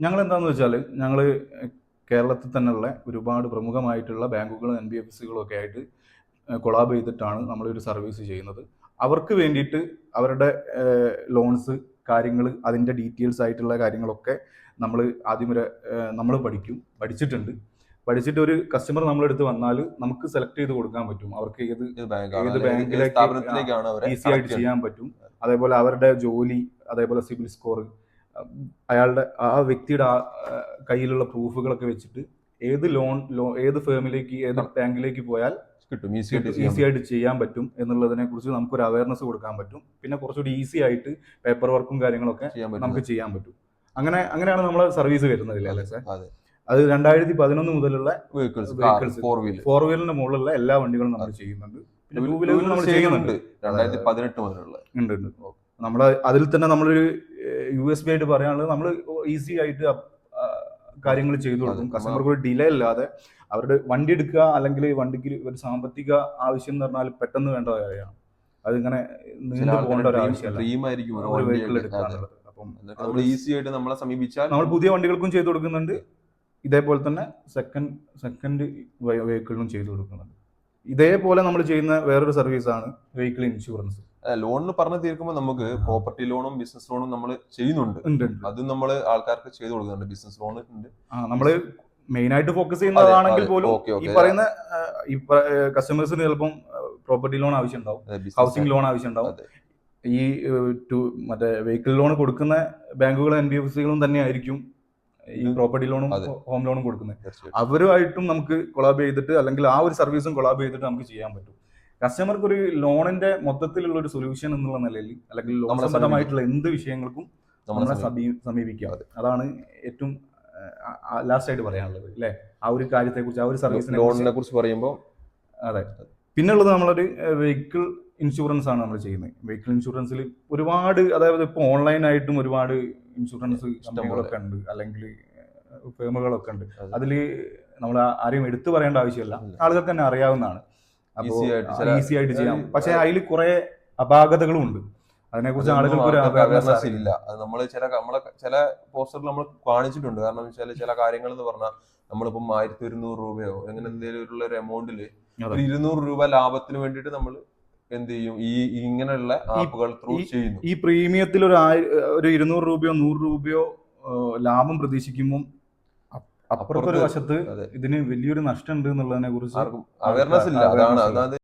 ഞങ്ങൾ എന്താണെന്ന് വെച്ചാൽ ഞങ്ങൾ കേരളത്തിൽ തന്നെയുള്ള ഒരുപാട് പ്രമുഖമായിട്ടുള്ള ബാങ്കുകളും എൻ ബി എഫ് സികളും ഒക്കെ ആയിട്ട് കൊളാബ് ചെയ്തിട്ടാണ് നമ്മളൊരു സർവീസ് ചെയ്യുന്നത്. അവർക്ക് വേണ്ടിയിട്ട് അവരുടെ ലോൺസ് കാര്യങ്ങൾ അതിന്റെ ഡീറ്റെയിൽസ് ആയിട്ടുള്ള കാര്യങ്ങളൊക്കെ നമ്മൾ ആദ്യം വരെ നമ്മൾ പഠിക്കും. പഠിച്ചിട്ടുണ്ട്. പഠിച്ചിട്ട് ഒരു കസ്റ്റമർ നമ്മളെടുത്ത് വന്നാൽ നമുക്ക് സെലക്ട് ചെയ്ത് കൊടുക്കാൻ പറ്റും. അവർക്ക് ഏത് ഏത് ബാങ്കിലേക്ക് ഈസി ആയിട്ട് ചെയ്യാൻ പറ്റും. അതേപോലെ അവരുടെ ജോലി അതേപോലെ സിബിൽ സ്കോർ അയാളുടെ ആ വ്യക്തിയുടെ ആ കയ്യിലുള്ള പ്രൂഫുകളൊക്കെ വെച്ചിട്ട് ഏത് ലോൺ ലോ ഏത് ഫേമിലേക്ക് ഏത് ബാങ്കിലേക്ക് പോയാൽ കിട്ടും. ഈസി ആയിട്ട് ചെയ്യാൻ ഈസി ആയിട്ട് ചെയ്യാൻ പറ്റും എന്നുള്ളതിനെ കുറിച്ച് നമുക്കൊരു അവയർനെസ് കൊടുക്കാൻ പറ്റും. പിന്നെ കുറച്ചുകൂടി ഈസി ആയിട്ട് പേപ്പർ വർക്കും കാര്യങ്ങളൊക്കെ നമുക്ക് ചെയ്യാൻ പറ്റും. അങ്ങനെ അങ്ങനെയാണ് നമ്മളെ സർവീസ് വരുന്നത് അല്ലേ സാർ? അതെ. അത് രണ്ടായിരത്തി പതിനൊന്ന് മുതലുള്ള vehicles vehicles four wheeler four വീലറിന്റെ മുകളിലുള്ള എല്ലാ വണ്ടികളും നമ്മൾ ചെയ്യുന്നുണ്ട്. പിന്നെ ടൂ വീലറിൽ നമ്മൾ ചെയ്യുന്നുണ്ട്. രണ്ടായിരത്തി പതിനെട്ട് മുതലുള്ള. ഉണ്ട് ഉണ്ട്. നമ്മൾ അതിൽ തന്നെ നമ്മളൊരു യു എസ് ബി ആയിട്ട് പറയാനുള്ളത് നമ്മൾ ഈസി ആയിട്ട് കാര്യങ്ങൾ ചെയ്തു കൊടുക്കും. കസ്റ്റമർക്ക് ഒരു ഡിലേ ഇല്ലാതെ അവരുടെ വണ്ടി എടുക്കുക അല്ലെങ്കിൽ വണ്ടിക്ക് ഒരു സാമ്പത്തിക ആവശ്യം എന്ന് പറഞ്ഞാൽ പെട്ടെന്ന് വേണ്ട കാര്യമാണ്. അതിങ്ങനെ നീണ്ടു പോകേണ്ട ഒരു ആവശ്യമല്ല. അപ്പം ഈസി ആയിട്ട് നമ്മളെ സമീപിച്ചാൽ നമ്മൾ പുതിയ വണ്ടികൾക്കും ചെയ്തു കൊടുക്കുന്നുണ്ട്. ഇതേപോലെ തന്നെ സെക്കൻഡ് സെക്കൻഡ് വെഹിക്കിളിനും ചെയ്തു കൊടുക്കുന്നുണ്ട്. ഇതേപോലെ നമ്മൾ ചെയ്യുന്ന വേറൊരു സർവീസാണ് വെഹിക്കിൾ ഇൻഷുറൻസ് ലോണിന് പറഞ്ഞു തീർക്കുമ്പോൾ നമുക്ക് പ്രോപ്പർട്ടി ലോണും ബിസിനസ് ലോണും നമ്മൾ ചെയ്യുന്നുണ്ട്. ഉണ്ട് നമ്മൾ ആൾക്കാർക്ക് ചെയ്തു കൊടുക്കുന്നുണ്ട്. ബിസിനസ് ലോൺ ഉണ്ട്. നമ്മൾ മെയിൻ ആയിട്ട് ഫോക്കസ് ചെയ്യുന്നതാണെങ്കിൽ പോലും. ഈ പറയുന്ന ഈ കസ്റ്റമേഴ്സിന് ചിലപ്പം പ്രോപ്പർട്ടി ലോൺ ആവശ്യം ഉണ്ടാവും ഹൗസിംഗ് ലോൺ ആവശ്യം ഉണ്ടാവും ഈ ടു മറ്റേ വെഹിക്കിൾ ലോൺ കൊടുക്കുന്ന ബാങ്കുകളും എൻ ബി എഫ് സികളും തന്നെ ആയിരിക്കും ഈ പ്രോപ്പർട്ടി ലോണും ഹോം ലോണും കൊടുക്കുന്നത്. അവരുമായിട്ടും നമുക്ക് കൊളാബ് ചെയ്തിട്ട് അല്ലെങ്കിൽ ആ ഒരു സർവീസും കൊളാബ് ചെയ്തിട്ട് നമുക്ക് ചെയ്യാൻ പറ്റും. കസ്റ്റമർക്ക് ഒരു ലോണിന്റെ മൊത്തത്തിലുള്ള ഒരു സൊല്യൂഷൻ എന്നുള്ള നിലയിൽ അല്ലെങ്കിൽ ലോൺ സംബന്ധമായിട്ടുള്ള എന്ത് വിഷയങ്ങൾക്കും നമ്മളെ സമീപിക്കാം. അതാണ് ഏറ്റവും ലാസ്റ്റ് ആയിട്ട് പറയാനുള്ളത് അല്ലേ? ആ ഒരു കാര്യത്തെ കുറിച്ച് ആ ഒരു സർവീസിനെ ലോണിനെ കുറിച്ച്. പറയുമ്പോൾ അതെ. പിന്നെ പിന്നുള്ളത് നമ്മളൊരു വെഹിക്കിൾ ഇൻഷുറൻസ് ആണ് നമ്മൾ ചെയ്യുന്നത്. വെഹിക്കിൾ ഇൻഷുറൻസിൽ ഒരുപാട് അതായത് ഇപ്പോൾ ഓൺലൈനായിട്ടും ഒരുപാട് ഇൻഷുറൻസ് കമ്പനികളൊക്കെ ഉണ്ട്. അല്ലെങ്കിൽ ഫേമുകളൊക്കെ ഉണ്ട്. അതെ. അതിൽ നമ്മൾ ആരെയും എടുത്തു പറയേണ്ട ആവശ്യമില്ല. ആളുകൾക്ക് തന്നെ അറിയാവുന്നതാണ്. ഈസി ആയിട്ട് ചെയ്യാം. പക്ഷേ അതിൽ കുറേ അപാകതകളും ഉണ്ട്. അതിനെക്കുറിച്ച് ആളുകൾക്ക് ഒരു അവയർനെസ് ഇല്ല. അത് നമ്മൾ ചില നമ്മളെ ചില പോസ്റ്ററിൽ നമ്മൾ കാണിച്ചിട്ടുണ്ട്. കാരണം വെച്ചാൽ ചില കാര്യങ്ങൾ എന്ന് പറഞ്ഞാൽ നമ്മളിപ്പം ആയിരത്തി ഒരുന്നൂറ് രൂപയോ അങ്ങനെ എന്തെങ്കിലും ഉള്ള ഒരു എമൗണ്ടിൽ ഒരു ഇരുന്നൂറ് രൂപ ലാഭത്തിന് വേണ്ടിയിട്ട് നമ്മൾ എന്ത് ചെയ്യും ഈ ഇങ്ങനെയുള്ള ആപ്പുകൾ ത്രൂ ചെയ്യുന്നു. ഈ പ്രീമിയത്തിൽ ഒരു ഒരു ഇരുന്നൂറ് രൂപയോ നൂറ് രൂപയോ ലാഭം പ്രതീക്ഷിക്കുമ്പോൾ അപ്പുറത്തൊരു അപ്പുറത്ത് വശത്ത് ഇതിന് വലിയൊരു നഷ്ടം ഉണ്ട് എന്നുള്ളതിനെ കുറിച്ച് അവയർനെസ് ഇല്ല അതാണ്. അതായത്